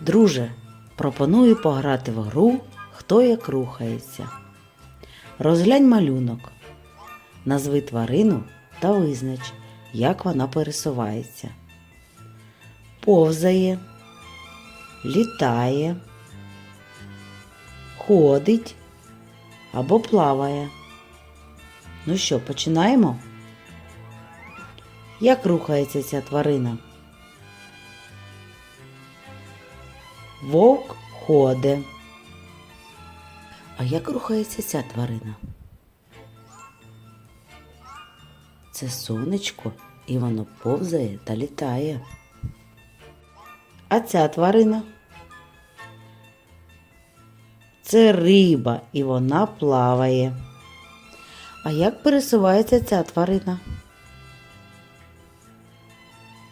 Друже, пропоную пограти в гру Хто як рухається. Розглянь малюнок. Назви тварину та визнач, як вона пересувається. Повзає, літає, ходить або плаває. Ну що, починаємо? Як рухається ця тварина? Вовк ходе. А як рухається ця тварина? Це сонечко, і воно повзає та літає. А ця тварина? Це риба, і вона плаває. А як пересувається ця тварина?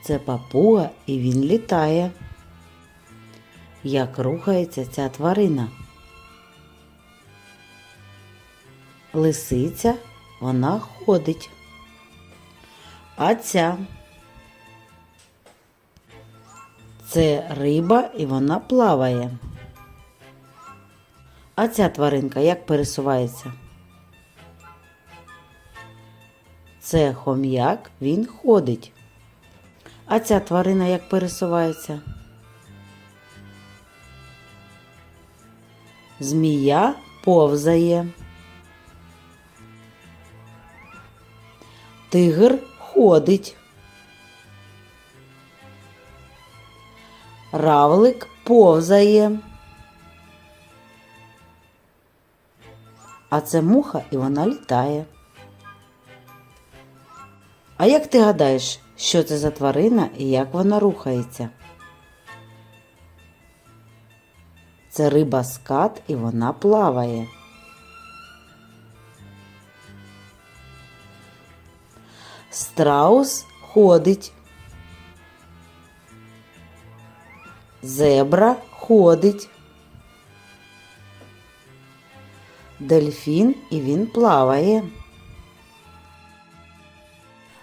Це папуга, і він літає. Як рухається ця тварина? Лисиця вона ходить. А ця це риба і вона плаває. А ця тваринка як пересувається? Це хом'як, він ходить. А ця тварина як пересувається? Змія повзає. Тигр ходить. Равлик повзає. А це муха і вона літає. А як ти гадаєш, що це за тварина і як вона рухається? Це риба скат і вона плаває. Страус ходить. Зебра ходить. Дельфін і він плаває.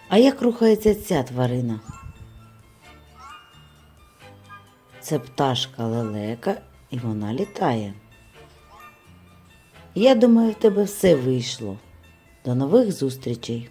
А як рухається ця тварина? Це пташка лелека і вона літає. Я думаю, в тебе все вийшло. До нових зустрічей!